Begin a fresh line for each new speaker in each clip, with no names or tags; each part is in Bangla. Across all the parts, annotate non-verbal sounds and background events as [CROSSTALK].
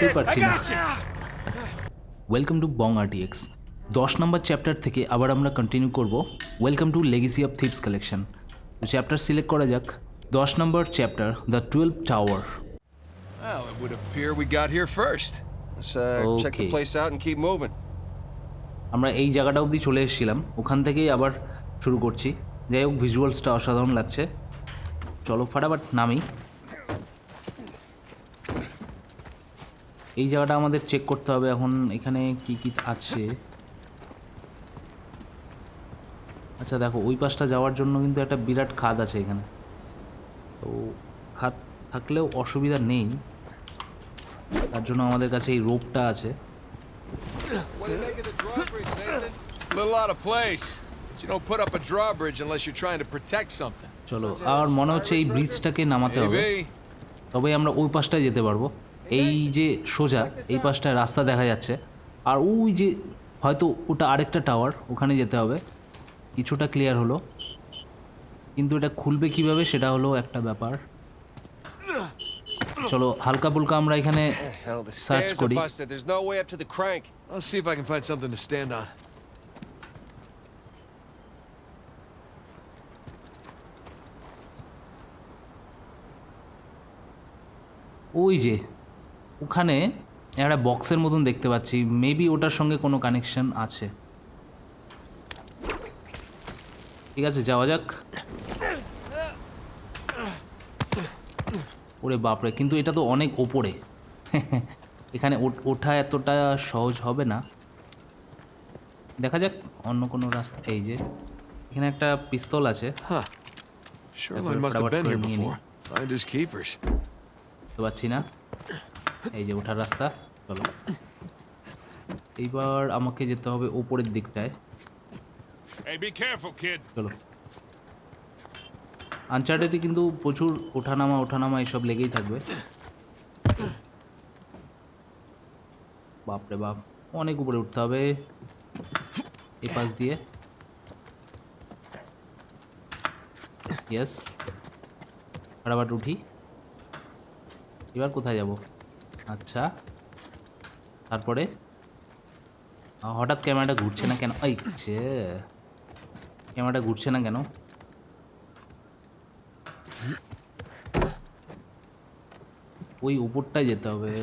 বুঝতেই পারছি না। ওয়েলকাম টু বং আরটিএক্স দশ নম্বর চ্যাপ্টার থেকে আবার আমরা কন্টিনিউ করব। Welcome to legacy of thieves collection তো চ্যাপ্টার সিলেক্ট করা যাক। দশ number chapter the twelve tower
Well, it would appear we got here first.
Let's uh, check the place out and keep moving.
আমরা এই জায়গাটা অবধি চলে এসেছিলাম। ওখান থেকেই আবার শুরু করছি। যাই হোক ভিজুয়ালসটা অসাধারণ লাগছে। চলো ফাটাফাট নামি। এই জায়গাটা আমাদের চেক করতে হবে এখন এখানে কি কি আছে। আচ্ছা দেখো ওই পাশটা যাওয়ার জন্য কিন্তু একটা বিরাট খাদ আছে এখানে। তো খাদ থাকলেও অসুবিধা নেই। তার জন্য আমাদের কাছে এই রোপটা আছে. চলো আর মনে হচ্ছে এই ব্রিজটাকে নামাতে হবে. তবে আমরা ওই পাশটায় যেতে পারব। এই যে সোজা এই পাশটায় রাস্তা দেখা যাচ্ছে। আর ওই যে হয়তো ওটা আরেকটা টাওয়ার ওখানে যেতে হবে। কিছুটা ক্লিয়ার হলো। কিন্তু এটা খুলবে কীভাবে সেটা হলো একটা ব্যাপার। চলো হালকা ফুলকা আমরা এখানে
are
করি। ওই যে ওখানে একটা বক্সের মতন দেখতে পাচ্ছি। মেবি ওটার সঙ্গে কোনো কানেকশন আছে। ঠিক আছে যাওয়া যাক। ওরে বাপরে কিন্তু এটা তো অনেক ওপরে। [LAUGHS] এখানে ওঠা এতটা সহজ হবে না। দেখা যাক অন্য কোনো রাস্তা এই যে এখানে একটা পিস্তল আছে. বুঝতে পারছি না। এই যে ওঠার রাস্তা চলো। এইবার আমাকে যেতে হবে ওপরের দিকটায়. চলো। আনচার্টেডে কিন্তু প্রচুর ওঠানামা ওঠানামা এসব লেগেই থাকবে। বাপরে বাপ অনেক উপরে উঠতে হবে। এই পাশ দিয়ে। ইয়েস ফটাফট উঠি। এবার কোথায় যাব? আচ্ছা। তারপরে? হঠাৎ ক্যামেরাটা ঘুরছে না কেন? এই ছে ক্যামেরাটা ঘুরছে না কেন? ওই উপরটায় যেতে হবে।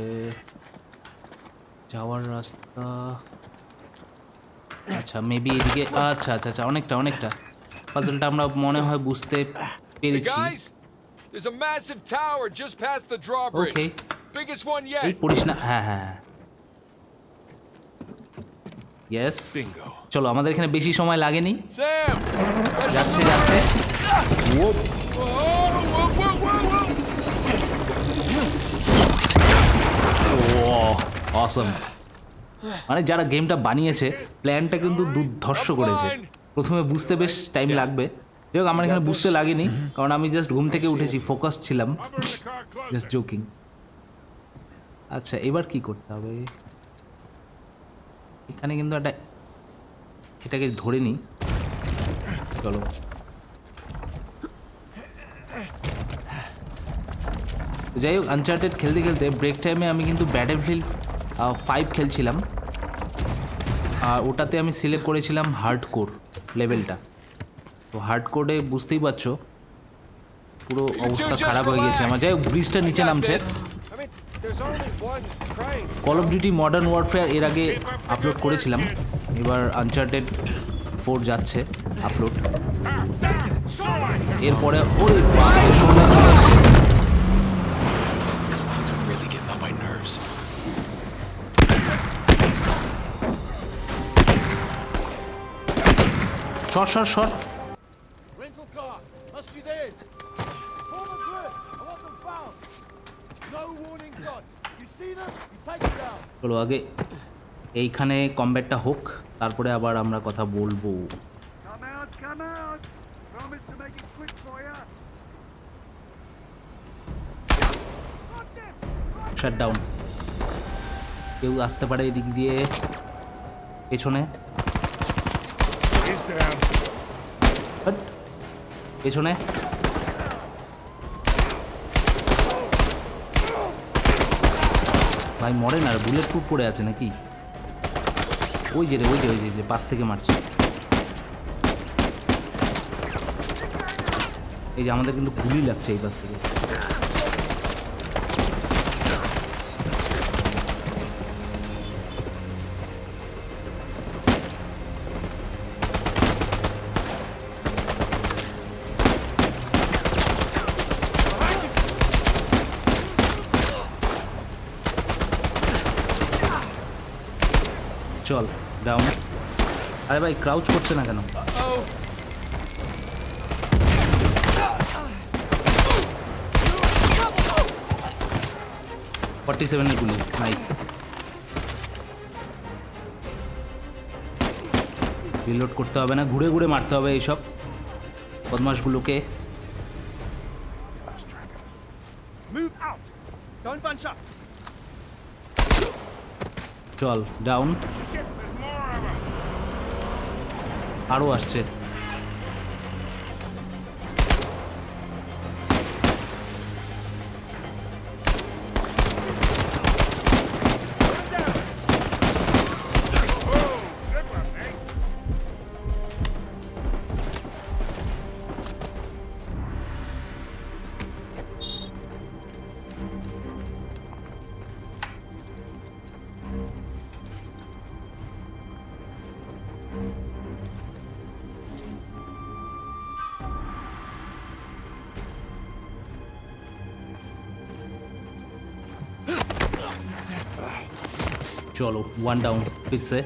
যাওয়ার রাস্তা। আচ্ছা মেবি এদিকে আচ্ছা আচ্ছা আচ্ছা অনেকটা অনেকটা। পাজলটা আমরা মনে হয় বুঝতে পেরেছি!
There's a massive tower just past the drawbridge.
Okay.
Biggest one
এই পড়িস না। হ্যাঁ হ্যাঁ ইয়েস চলো আমাদের এখানে বেশি সময় লাগেনি! যাচ্ছে যাচ্ছে! অসম মানে যারা গেমটা বানিয়েছে প্ল্যানটা কিন্তু দুর্ধর্ষ করেছে। প্রথমে বুঝতে বেশ টাইম লাগবে। যাই হোক আমার এখানে বুঝতে লাগেনি কারণ আমি জাস্ট ঘুম থেকে উঠেছি ফোকাস ছিলাম। জাস্ট জোকিং আচ্ছা এবার কি করতে হবে? এখানে কিন্তু একটা এটাকে ধরে নিই। চলো। যাই হোক আনচার্টেড খেলতে খেলতে ব্রেক টাইমে আমি কিন্তু ব্যাটেলফিল্ড ফাইভ খেলছিলাম। আর ওটাতে আমি সিলেক্ট করেছিলাম হার্ড কোর লেভেলটা তো হার্ড কোডে বুঝতেই পারছ পুরো অবস্থা খারাপ হয়ে গেছে আমার। যাই হোক ব্রিজটা নিচে নামছে। Call of duty modern warfare এর আগে আপলোড করেছিলাম এবার আনচার্টেড ফোর যাচ্ছে আপলোড এরপরে ওই সোনা চলে এসছে।
It's really getting on my nerves.
Short short short
Rental car, must be theirs. Form a group, I want them found. No warning shot. You see them, you take them down.
চলো আগে এইখানে কমব্যাটটা হোক, তারপরে আবার আমরা কথা বলব. শাট ডাউন কেউ আসতে পারে এদিক দিয়ে, পেছনে। পেছনে ভাই মরে না বুলেট প্রুফ পড়ে আছে নাকি? ওই যে রে ওই যে ওই যে, পাশ থেকে মারছে। এই যে আমাদের কিন্তু গুলি লাগছে এই পাশ থেকে। আরে ভাই ক্রাউচ করছে না কেন? ফর্টি সেভেনের গুলি নাইস রিলোড করতে হবে না ঘুরে ঘুরে মারতে হবে এইসব
up!
চল ডাউন আরও আসছে। চলো ওয়ান ডাউন পিসে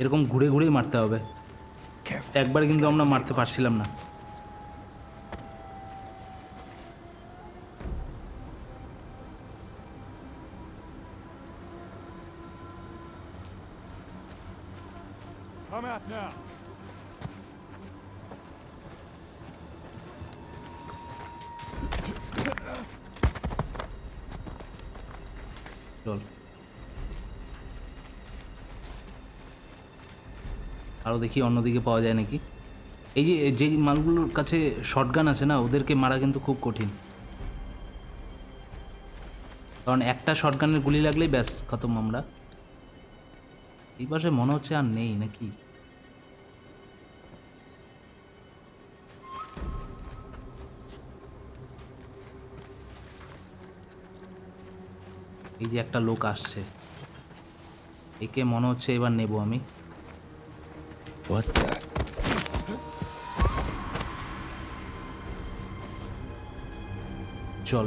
এরকম ঘুরে ঘুরেই মারতে হবে। একবার কিন্তু আমরা মারতে পারছিলাম না।
Now.
চল। আরও দেখি অন্যদিকে পাওয়া যায় নাকি? এই যে যে মালগুলোর কাছে শটগান আছে না, ওদেরকে মারা কিন্তু খুব কঠিন। কারণ একটা শর্টগানের গুলি লাগলেই ব্যাস, খতম আমরা। এই পাশে মনে হচ্ছে আর নেই, নাকি? এই যে একটা লোক আসছে। একে মনে হচ্ছে এবার নেব আমি। চল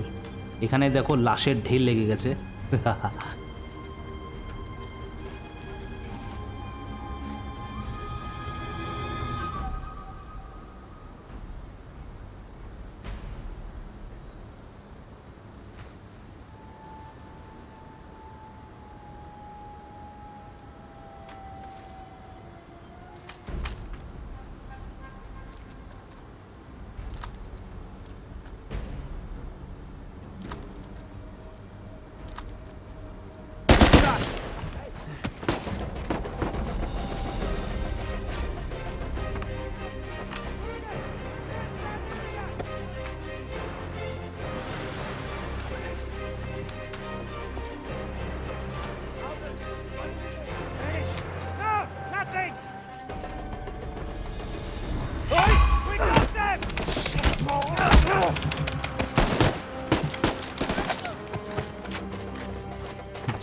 এখানে দেখো লাশের ঢেল লেগে গেছে। [LAUGHS]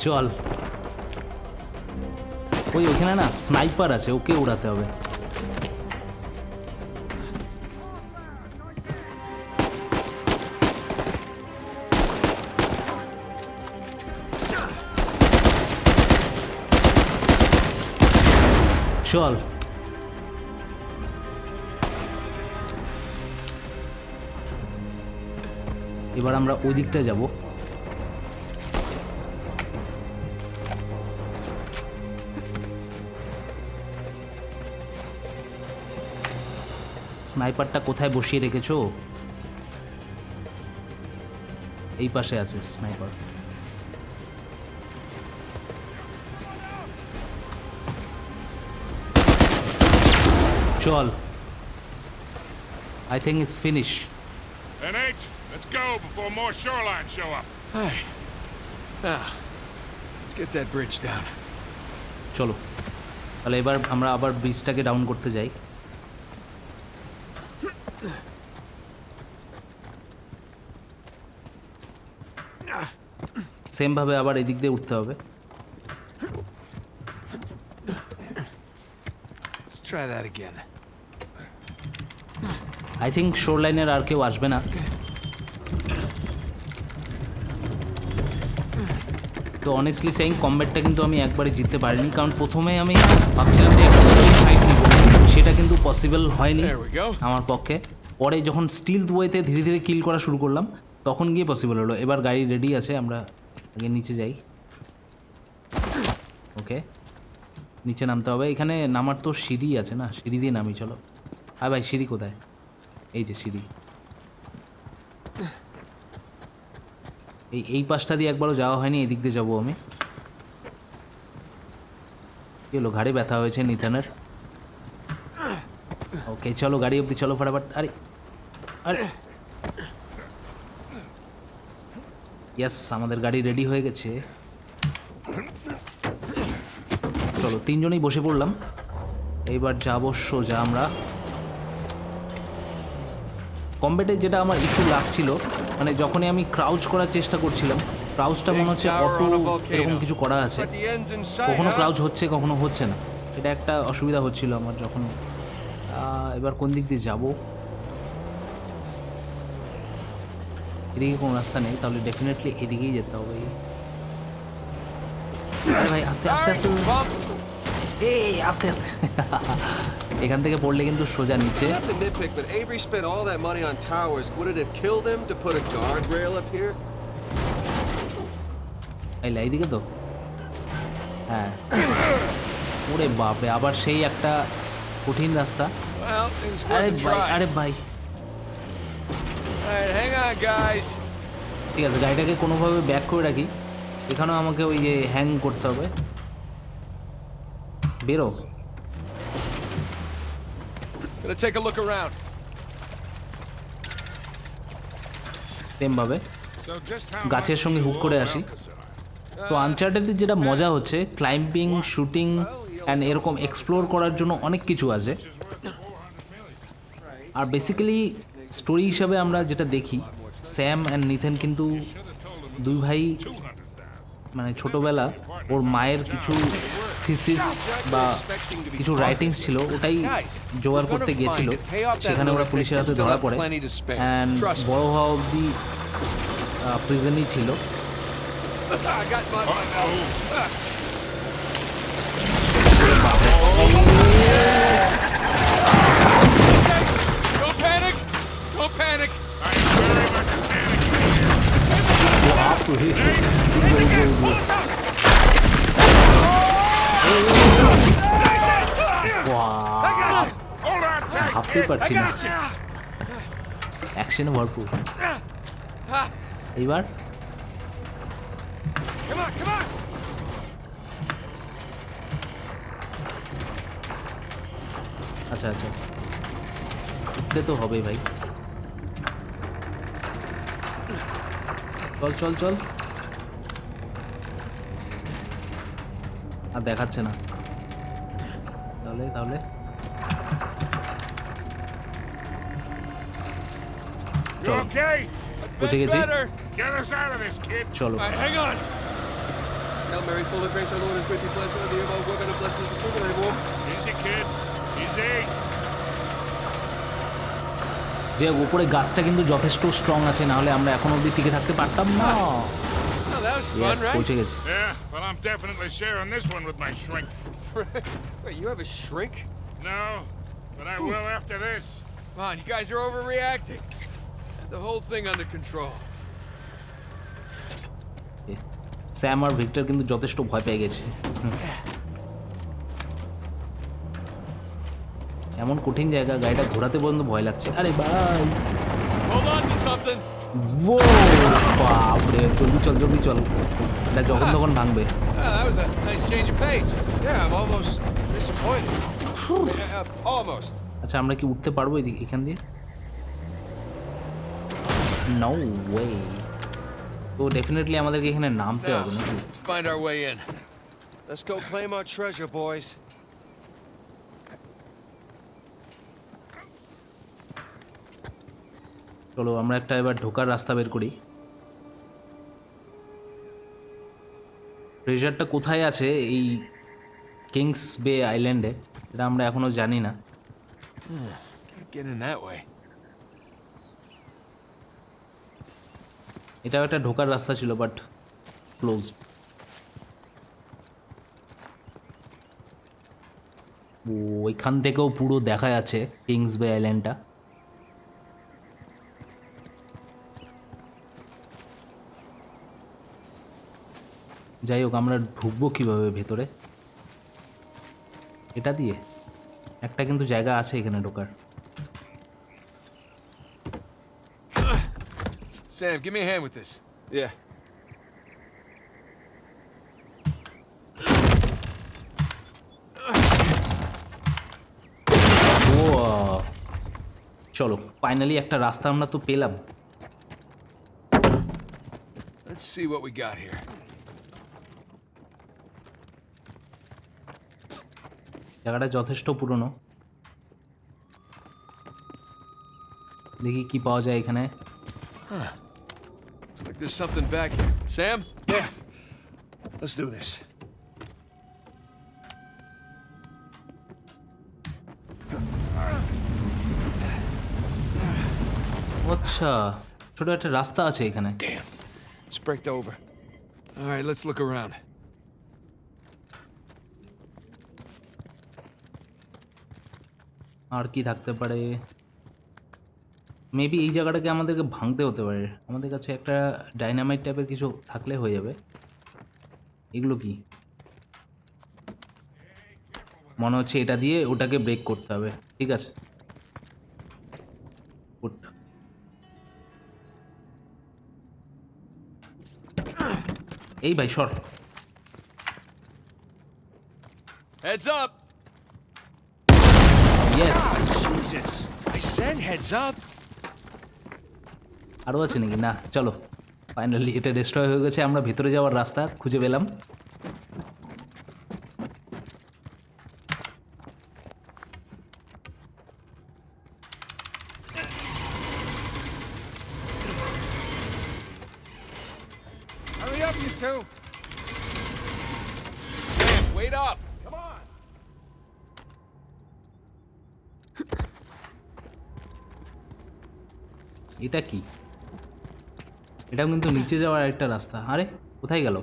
চল। ওই ওখানে না স্নাইপার আছে, ওকে উড়াতে হবে। চল। এবার আমরা ওই দিকটা যাব। স্নাইপারটা কোথায় বসিয়ে রেখেছো এই পাশে আছে স্নাইপার চল I think it's finish
NH, let's go before more shoreline show up.
Hey. Now, let's get that bridge down.
চলো তাহলে এবার আমরা আবার ব্রিজটাকে ডাউন করতে যাই সেম ভাবে আবার এদিক দিয়ে উঠতে হবে।
Try that again.
I think shore লাইনের আর কেউ আসবে না। তো অনেস্টলি সেইং কম্ব্যাটটা কিন্তু আমি একবারে জিততে পারিনি। কারণ প্রথমে আমি ভাবছিলাম যে ফাইট নিব। সেটা কিন্তু পসিবল হয়নি. আমার পক্ষে। পরে যখন স্টিল ওয়েতে ধীরে ধীরে কিল করা শুরু করলাম তখন গিয়ে পসিবল হলো। এবার গাড়ি রেডি আছে আমরা আগে নিচে যাই। ওকে নিচে নামতে হবে। এখানে নামার তো সিঁড়ি আছে না? সিঁড়ি দিয়ে নামি, চলো। আর ভাই, সিঁড়ি কোথায়? এই যে সিঁড়ি। এই এই পাশটা দিয়ে একবারও যাওয়া হয়নি, এদিক দিয়ে যাব আমি। কি ঘাড়ে ব্যথা হয়েছে নিথানের? ওকে চলো, গাড়ি অবধি, চলো, ফটাফট। আরে আরে ইয়াস আমাদের গাড়ি রেডি হয়ে গেছে। চলো তিনজনেই বসে পড়লাম। এইবার যাব সোজা আমরা। কম্বেটে যেটা আমার ইস্যু লাগছিল মানে যখনই আমি ক্রাউচ করার চেষ্টা করছিলাম ক্রাউচটা মনে হচ্ছে অটো. এরকম কিছু করা আছে। কখনো? ক্রাউচ হচ্ছে কখনো হচ্ছে না। এটা একটা অসুবিধা হচ্ছিল আমার যখন এবার কোন দিক দিয়ে যাব? এদিকে কোনো রাস্তা নেই তাহলে ডেফিনেটলি এদিকেই যেতে হবে। এখান থেকে পড়লে কিন্তু সোজা নিচে। এদিকে তো? হ্যাঁ। ওরে বাপে আবার সেই একটা কঠিন রাস্তা। আরে ভাই ঠিক আছে গাড়িটাকে কোনোভাবে ব্যাক করে রাখি। এখানেও আমাকে ওই যে হ্যাং করতে হবে। বেরো।
Gonna take a look around.
So
গাছের সঙ্গে হুক করে আসি। তো আনচার্টেডের যেটা মজা হচ্ছে ক্লাইম্বিং শুটিং অ্যান্ড এরকম এক্সপ্লোর করার জন্য অনেক কিছু আছে।
Which is worth 400 million.
আর বেসিক্যালি স্টোরি হিসাবে আমরা যেটা দেখি স্যাম অ্যান্ড নিথেন কিন্তু দুই ভাই মানে ছোটবেলা ওর মায়ের কিছু থিসিস বা কিছু রাইটিংস ছিল, ওটাই জোগাড় করতে গিয়েছিল সেখানে ওরা পুলিশের হাতে ধরা পড়ে অ্যান্ড বড় হওয়া অবধি প্রিজনই ছিল.
Don't panic! Don't panic!
On tight.
ভাবতেই পারছি না অ্যাকশনে ভরপুর এইবার! আচ্ছা আচ্ছা আচ্ছা উঠতে তো হবে ভাই চল চল চল আর দেখাচ্ছে না তাহলে তাহলে চলো
okay?
বুঝে গেছি.
Get us out of this, kid.
চলো
hang on.
Hail Mary, full of grace, our Lord is with you. Blessed are you among women, and blessed is the fruit of thy womb.
Easy, kid. Easy.
যে উপরে গাছটা কিন্তু যথেষ্ট স্ট্রং আছে না হলে আমরা এখন অবধি টিকে থাকতে পারতাম না। স্যাম [LAUGHS] আর ভিক্টর কিন্তু যথেষ্ট ভয় পেয়ে গেছে। এমন কঠিন জায়গা গাড়িটা ঘোরাতে পর্যন্ত ভয় লাগছে। আরে ভাই। জলদি চল জলদি চল। যখন তখন ভাঙবে। আচ্ছা আমরা কি উঠতে পারব এদিকে এখান দিয়ে? নাও ওয়ে তো ডেফিনেটলি আমাদেরকে এখানে নামতে হবে নাকি?
ফাইন্ড আওয়ার ওয়ে
চলো আমরা একটা এবার ঢোকার রাস্তা বের করি। ট্রেজারটা কোথায় আছে এই কিংস বে আইল্যান্ডে এটা আমরা এখনও জানি না. এটাও একটা ঢোকার রাস্তা ছিল বাট ক্লোজ ওইখান থেকেও পুরো দেখা যাচ্ছে কিংস বে আইল্যান্ডটা যাই হোক আমরা ঢুকবো কীভাবে ভেতরে এটা দিয়ে একটা কিন্তু জায়গা আছে এখানে ঢোকার
Sam, give me a hand with this.
Yeah.
ও চলো ফাইনালি একটা রাস্তা আমরা তো পেলাম
Let's see what we got here.
জায়গাটা যথেষ্ট পুরনো দেখি কি পাওয়া যায় এখানে
Looks like there's something back here. Sam?
Yeah. Let's do this.
আচ্ছা ছোট একটা রাস্তা আছে এখানে
Damn. It's bricked over. All right, let's look around.
আর কি থাকতে পারে? মেবি এই জায়গাটাকে আমাদেরকে ভাঙতে হতে পারে। আমাদের কাছে একটা ডাইনামাইট টাইপের কিছু থাকলে হয়ে যাবে। এগুলো কি? মনে হচ্ছে এটা দিয়ে ওটাকে ব্রেক করতে হবে। ঠিক আছে. এই ভাই, সর।
Heads up!
Yes
Jesus! I said heads up!
আরও আছে নাকি না চলো ফাইনালি এটা ডিস্ট্রয় হয়ে গেছে আমরা ভেতরে যাওয়ার রাস্তা খুঁজে পেলাম
Hurry up, you two! Sam, wait up!
Come on!
এটা কি? এটাও কিন্তু নিচে যাওয়ার একটা রাস্তা। আরে, কোথায় গেল?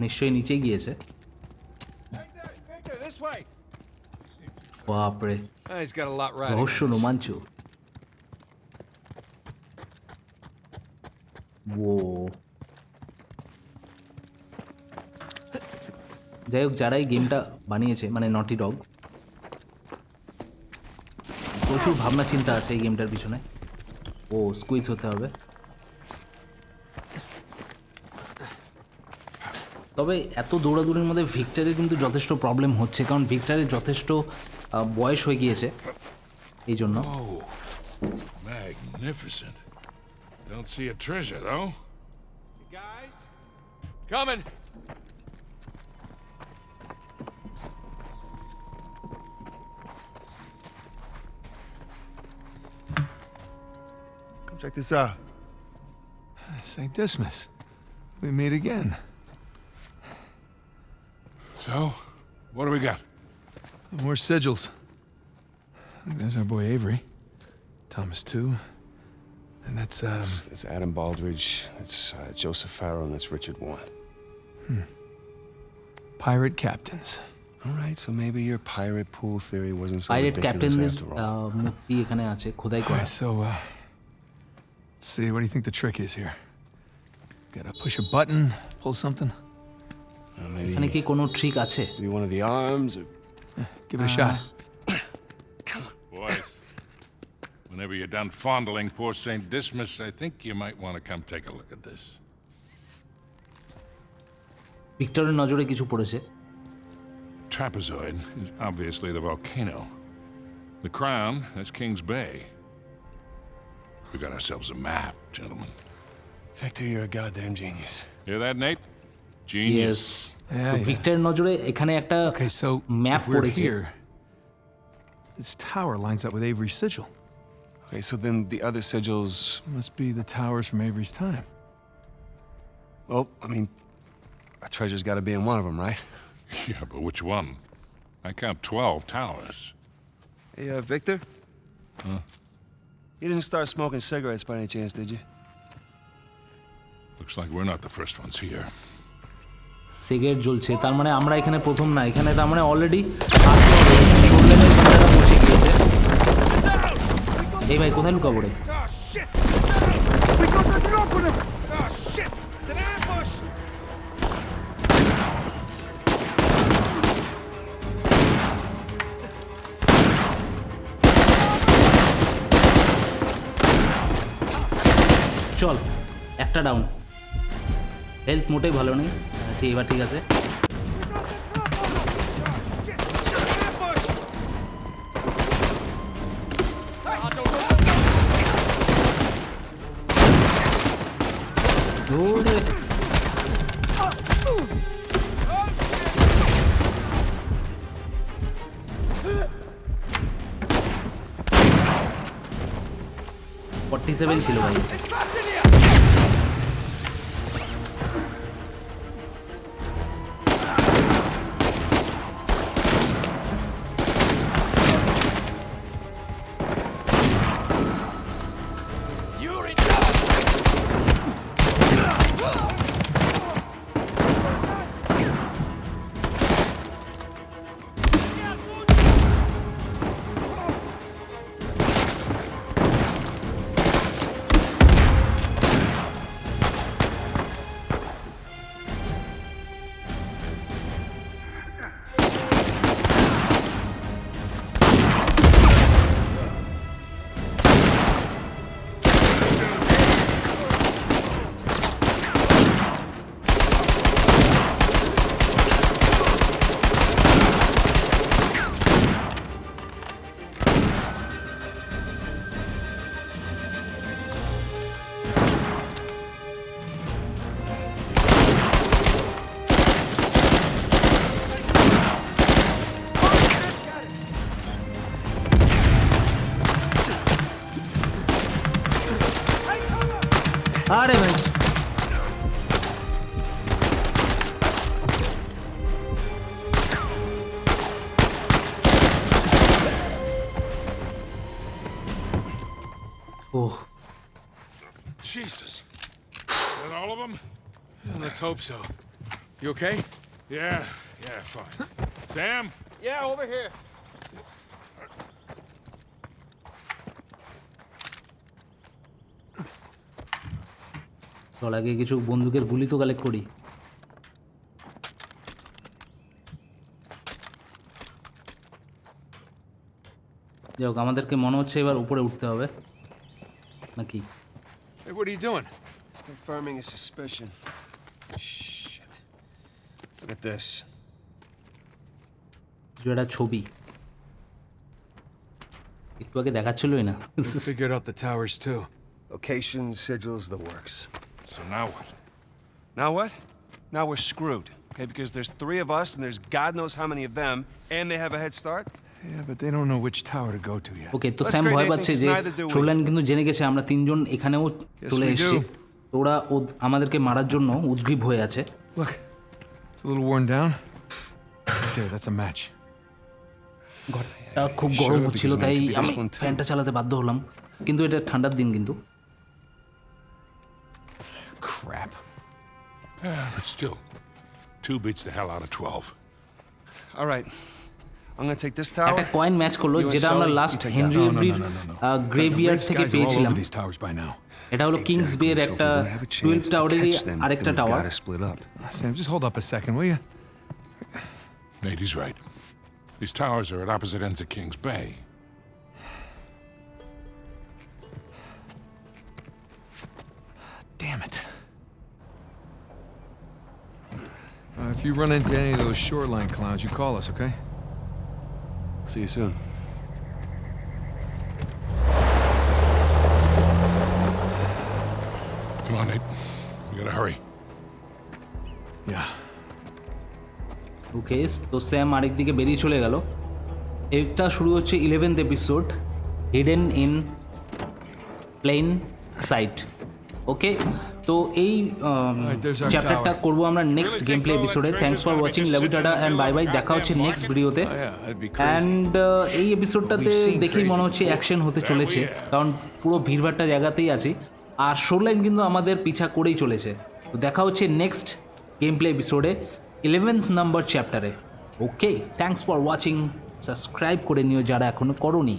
নিশ্চয়ই নিচে গিয়েছে! বাপরে রহস্য রোমাঞ্চ ও। যাই হোক, যারাই গেমটা বানিয়েছে মানে নটি ডগ প্রচুর ভাবনা চিন্তা আছে এই গেমটার পিছনে। ও স্কুইজ হতে হবে তবে এত দৌড়াদৌড়ির মধ্যে ভিক্টরের কিন্তু যথেষ্ট প্রবলেম হচ্ছে কারণ ভিক্টরের যথেষ্ট বয়স হয়ে গিয়েছে এই জন্য
Oh, magnificent. Don't see a treasure, though.
Guys? Coming!
check this out.
St. Dismas. We meet again.
So, what do we got?
More sigils. There's our boy Avery. Thomas, too. And that's, um...
That's, that's Adam Baldridge. That's uh, Joseph Farrow, and that's Richard Warren.
pirate captains.
All right, so maybe your pirate pool theory wasn't so
pirate
ridiculous
ক্যাপ্টেনদের
after all.
মূর্তি এখানে আছে খোদাই করা
Alright, so, uh... Let's see, what do you think the trick is here? Gotta push a button, pull something?
Uh, maybe,
এখানে কি কোনো ট্রিক আছে
maybe one of the arms, or
Give it a shot. [COUGHS]
Boys, whenever you're done fondling poor St. Dismas, I think you might want to come take a look at this.
ভিক্টরের নজরে কিছু পড়েছে
Trapezoid is obviously the volcano. The crown, that's King's Bay. We got ourselves a map, gentlemen.
Victor, you're a goddamn genius.
Hear that, Nate?
Yes
Genius.
Yeah, yeah.
Victor নজরে এখানে একটা
Okay, so
map
if we're
পড়েছে
here, this tower lines up with Avery's sigil.
Okay, so then the other sigils.
Must be the towers from Avery's time.
Well, I mean, a treasure's got to be in one of them, right?
Yeah, but which one? I count 12 towers.
Hey, uh, Victor. You didn't start smoking cigarettes by any chance, did you?
Looks like we're not the first ones here.
Cigarette জ্বলছে তার মানে আমরা এখানে প্রথম না এখানে তার মানে অলরেডি পৌঁছে গিয়েছে এই ভাই কোথায় লুকাবো রে চল, একটা ডাউন হেলথ মোটেই ভালো নেই। ঠিক, এবার ঠিক আছে। ফর্টি সেভেন ছিল ভাই।
Hope so. You okay?
Yeah, yeah, fine. Sam?
Yeah, over here.
চল আগে কিছু বন্দুকের গুলি তো কালেক্ট করি যাই হোক আমাদেরকে মনে হচ্ছে এবার উপরে উঠতে হবে নাকি
Hey, what are you doing?
Confirming a suspicion. Look at this.
যে ছবি একটু আগে দেখাচ্ছিলই না
Figured out the towers too.
Locations, sigils, the works.
So now what?
Now what? Now we're screwed. Okay, because there's three of us and there's God knows how many of them, and they have a head start.
Yeah, but they don't know which tower to go to yet.
ওকে তো স্যাম
great,
ভয় পাচ্ছে যে. শোলেন কিন্তু জেনে গেছে আমরা তিনজন এখানেও চলে এসেছি ওরা আমাদেরকে মারার জন্য উদ্গ্রীব হয়ে আছে
Look, it's a little worn down. There, that's a match.
ঘরটা খুব
sure,
গরম
because
হচ্ছিল
it
তাই
might be this
আমি
one too.
ফ্যানটা চালাতে বাধ্য হলাম কিন্তু এটা ঠান্ডার দিন কিন্তু
Crap.
But still, two beats the hell out of 12.
All right. I'm gonna take this tower.
একটা কয়েন ম্যাচ করলো
You and
যেটা আমরা
Sully,
last
you take that.
Henry
No, no,
এভরির
no, no, no, no.
Graveyard
These
থেকে
guys are all
পেয়েছিলাম
over these towers by now.
এটা হলো কিংস বে এর
Exactly, so if
একটা
we're gonna have a
twelve
chance to
টাওয়ারেরই
catch them,
আরেকটা
then we
tower
gotta split up.
Sam, just hold up a second, will you?
Nate, he's right. These towers are at opposite ends of King's Bay.
Damn it. Uh, if you run into any of those shoreline clowns, you call us, okay?
See you soon.
On, Nate. We gotta hurry.
Yeah.
ওকে তো স্যাম আরেকদিকে বেরিয়ে চলে গেল এটা শুরু হচ্ছে eleventh episode hidden in plain sight okay তো এই চ্যাপ্টারটা
tower.
করব আমরা নেক্সট
Really
গেম প্লে এপিসোডে thanks
for
watching
love
tata and bye
bye
দেখা হচ্ছে নেক্সট ভিডিওতে
Oh.
অ্যান্ড এই এপিসোডটাতে দেখেই মনে হচ্ছে. অ্যাকশন হতে চলেছে কারণ পুরো ভিড়ভাট্টা জায়গাতেই আছি আর শোরলাইন কিন্তু আমাদের পিছা করেই চলেছে। তো দেখা হচ্ছে নেক্সট গেম প্লে এপিসোডে ইলেভেন্থ নাম্বার চ্যাপ্টারে okay thanks for watching subscribe করে নিও যারা এখনও করনি।